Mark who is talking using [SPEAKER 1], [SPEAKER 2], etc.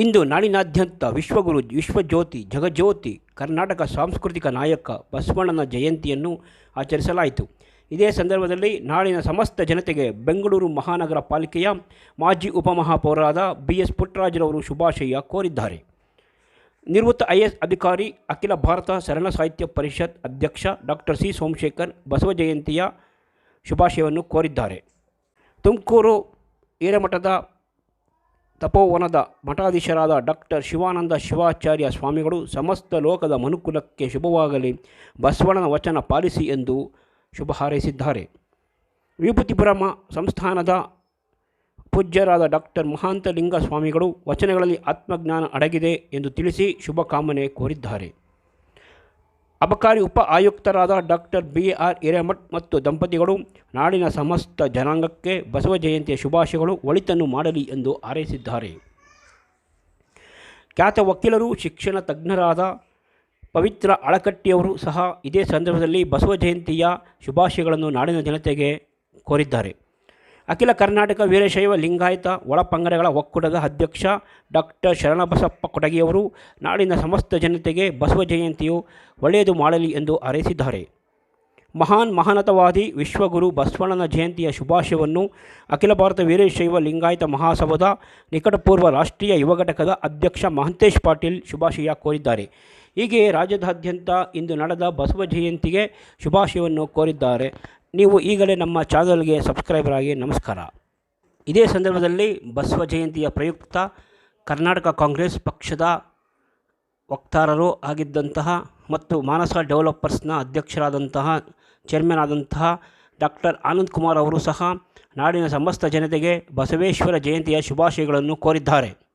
[SPEAKER 1] ಇಂದು ನಾಡಿನಾದ್ಯಂತ ವಿಶ್ವಗುರು ವಿಶ್ವಜ್ಯೋತಿ ಜಗಜ್ಯೋತಿ ಕರ್ನಾಟಕ ಸಾಂಸ್ಕೃತಿಕ ನಾಯಕ ಬಸವಣ್ಣನ ಜಯಂತಿಯನ್ನು ಆಚರಿಸಲಾಯಿತು. ಇದೇ ಸಂದರ್ಭದಲ್ಲಿ ನಾಳಿನ ಸಮಸ್ತ ಜನತೆಗೆ ಬೆಂಗಳೂರು ಮಹಾನಗರ ಪಾಲಿಕೆಯ ಮಾಜಿ ಉಪಮಹಾಪೌರರಾದ ಬಿ ಎಸ್ ಪುಟ್ಟರಾಜರವರು ಶುಭಾಶಯ ಕೋರಿದ್ದಾರೆ. ನಿವೃತ್ತ ಐ ಎಸ್ ಅಧಿಕಾರಿ ಅಖಿಲ ಭಾರತ ಶರಣ ಸಾಹಿತ್ಯ ಪರಿಷತ್ ಅಧ್ಯಕ್ಷ ಡಾಕ್ಟರ್ ಸಿ ಸೋಮಶೇಖರ್ ಬಸವ ಜಯಂತಿಯ ಶುಭಾಶಯವನ್ನು ಕೋರಿದ್ದಾರೆ. ತುಮಕೂರು ಹಿರೇಮಠದ ತಪೋವನದ ಮಠಾಧೀಶರಾದ ಡಾಕ್ಟರ್ ಶಿವಾನಂದ ಶಿವಾಚಾರ್ಯ ಸ್ವಾಮಿಗಳು ಸಮಸ್ತ ಲೋಕದ ಮನುಕುಲಕ್ಕೆ ಶುಭವಾಗಲಿ. ಬಸವಣ್ಣನ ವಚನ ಪಾಲಿಸಿ ಎಂದು ಶುಭ ಹಾರೈಸಿದ್ದಾರೆ. ವಿಭೂತಿಪುರಮ ಸಂಸ್ಥಾನದ ಪೂಜ್ಯರಾದ ಡಾಕ್ಟರ್ ಮಹಾಂತಲಿಂಗ ಸ್ವಾಮಿಗಳು ವಚನಗಳಲ್ಲಿ ಆತ್ಮಜ್ಞಾನ ಅಡಗಿದೆ ಎಂದು ತಿಳಿಸಿ ಶುಭಕಾಮನೆ ಕೋರಿದ್ದಾರೆ. ಅಬಕಾರಿ ಉಪ ಆಯುಕ್ತರಾದ ಡಾಕ್ಟರ್ ಬಿ ಆರ್ ಹಿರೇಮಠ್ ಮತ್ತು ದಂಪತಿಗಳು, ನಾಡಿನ ಸಮಸ್ತ ಜನಾಂಗಕ್ಕೆ ಬಸವ ಜಯಂತಿಯ ಶುಭಾಶಯಗಳು, ಒಳಿತನ್ನು ಮಾಡಲಿ ಎಂದು ಹಾರೈಸಿದ್ದಾರೆ. ಖ್ಯಾತ ವಕೀಲರು, ಶಿಕ್ಷಣ ತಜ್ಞರಾದ ಪವಿತ್ರ ಅಳಕಟ್ಟಿಯವರು ಸಹ ಇದೇ ಸಂದರ್ಭದಲ್ಲಿ ಬಸವ ಜಯಂತಿಯ ಶುಭಾಶಯಗಳನ್ನು ನಾಡಿನ ಜನತೆಗೆ ಕೋರಿದ್ದಾರೆ. ಅಖಿಲ ಕರ್ನಾಟಕ ವೀರಶೈವ ಲಿಂಗಾಯತ ಒಳಪಂಗಡಗಳ ಒಕ್ಕೂಟದ ಅಧ್ಯಕ್ಷ ಡಾಕ್ಟರ್ ಶರಣಬಸಪ್ಪ ಕೊಟಗಿಯವರು ನಾಡಿನ ಸಮಸ್ತ ಜನತೆಗೆ ಬಸವ ಜಯಂತಿಯು ಒಳ್ಳೆಯದು ಮಾಡಲಿ ಎಂದು ಹಾರೈಸಿದ್ದಾರೆ. ಮಹಾನ್ ಮಹಾನತವಾದಿ ವಿಶ್ವಗುರು ಬಸವಣ್ಣನ ಜಯಂತಿಯ ಶುಭಾಶಯವನ್ನು ಅಖಿಲ ಭಾರತ ವೀರಶೈವ ಲಿಂಗಾಯತ ಮಹಾಸಭದ ನಿಕಟಪೂರ್ವ ರಾಷ್ಟ್ರೀಯ ಯುವ ಘಟಕದ ಅಧ್ಯಕ್ಷ ಮಹಂತೇಶ್ ಪಾಟೀಲ್ ಶುಭಾಶಯ ಕೋರಿದ್ದಾರೆ. ಹೀಗೆ ರಾಜ್ಯದಾದ್ಯಂತ ಇಂದು ನಡೆದ ಬಸವ ಜಯಂತಿಗೆ ಶುಭಾಶಯವನ್ನು ಕೋರಿದ್ದಾರೆ. ನೀವು ಈಗಲೇ ನಮ್ಮ ಚಾನಲ್ಗೆ ಸಬ್ಸ್ಕ್ರೈಬರ್ ಆಗಿ ನಮಸ್ಕಾರ. ಇದೇ ಸಂದರ್ಭದಲ್ಲಿ ಬಸವ ಜಯಂತಿಯ ಪ್ರಯುಕ್ತ ಕರ್ನಾಟಕ ಕಾಂಗ್ರೆಸ್ ಪಕ್ಷದ ವಕ್ತಾರರು ಆಗಿದ್ದಂತಹ ಮತ್ತು ಮಾನಸ ಡೆವಲಪರ್ಸ್ನ ಅಧ್ಯಕ್ಷರಾದಂತಹ ಚೇರ್ಮನ್ ಆದಂತಹ ಡಾಕ್ಟರ್ ಆನಂದ್ ಕುಮಾರ್ ಅವರು ಸಹ ನಾಡಿನ ಸಮಸ್ತ ಜನತೆಗೆ ಬಸವೇಶ್ವರ ಜಯಂತಿಯ ಶುಭಾಶಯಗಳನ್ನು ಕೋರಿದ್ದಾರೆ.